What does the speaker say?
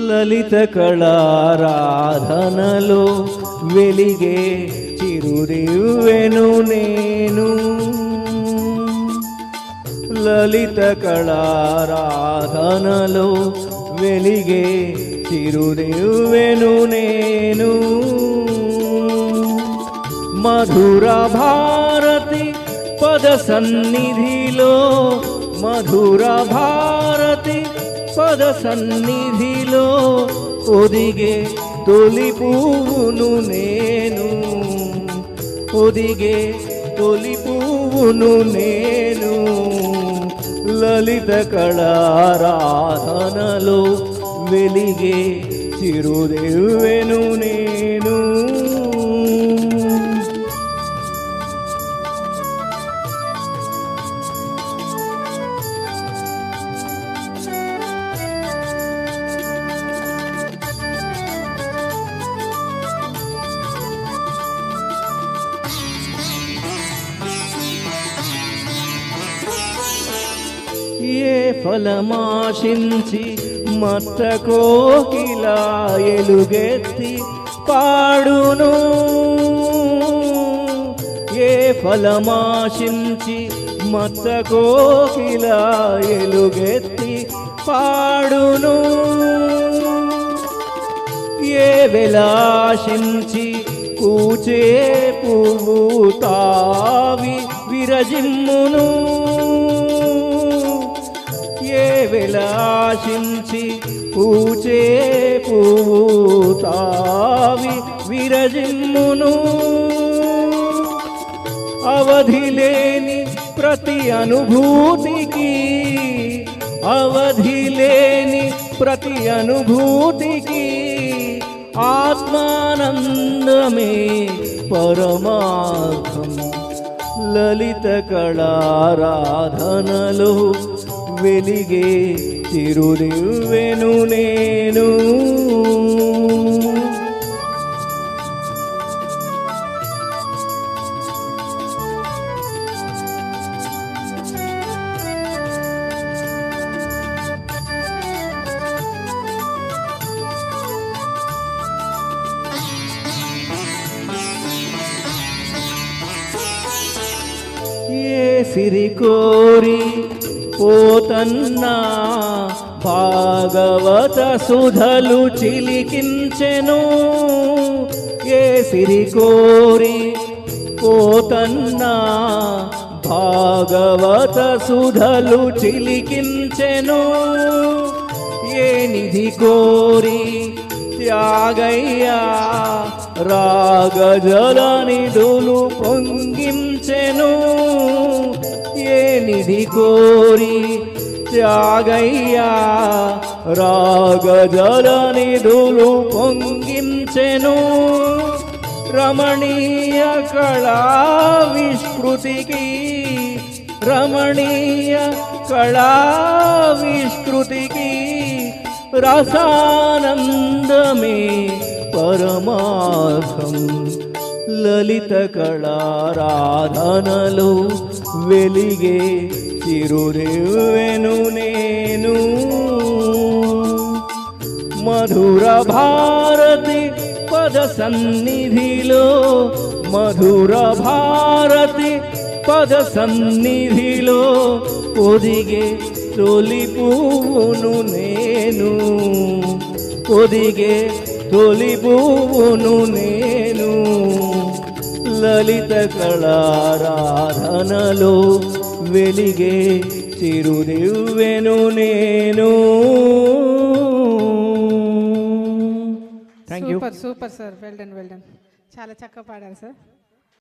లలిత కళారాధనలో వెలిగే చిరుదివ్వెను నేను లలిత కళారాధనలో వెలిగే చిరుదివ్వెను నేను మధుర భారతి పద సన్నిధిలో మధుర భారతి పద సన్నిధిలో ఒదిగే తొలి పువ్వును నేను. ఒదిగే తొలి పువ్వును నేను. లలిత కళారాధనలో వెలిగే చిరుదేవెను నేను. ఫలమాశించి మత్త కోకిలా ఎలుగెత్తి పాడును. ఏ ఫలమాశించి మత్త కోకిలా ఎలుగెత్తి పాడును. ఏ విలాశించి కూచే పువ్వు తావి విరజిమ్మును. విలాసించి పూచే పువ్వు తావి విరజిమ్మును అవధి లేని ప్రతి అనుభూతికి అవధి లేని ప్రతి అనుభూతికి ఆత్మానందమే పరమార్థం. లలిత కళారాధనలు వెలిగే చిరుదివ్వెను నేను. సిరి కోరి పోతన్నా. భాగవత సుధలు చిలికించెను. ఏ సిరి కోరి పోతన్నా. భాగవత సుధలు చిలికించెను. ఏ నిధి కోరి త్యాగయ్యా. రాగజలని నిధులు పొంగించెను. ఏ నిధి కోరి త్యాగయ్యా? రాగజలని నిధులు పొంగించెను. రమణీయ కళా విస్మృతికి రమణీయ కళా విస్మృతికి రసానందమే పరమార్థం లలిత కళారాధనలో వెలిగే చిరురెవెను నేను మధుర భారతి పద సన్నిధిలో మధుర భారతి పద సన్నిధిలో ఒదిగే తొలి పువ్వును నేను ఒదిగే తొలి పువ్వును నేను లలిత కళారాధనలో వెలిగే చిరుదివ్వెను నేను. Thank you super super sir well done well done చాలా చక్కగా పాడారు సార్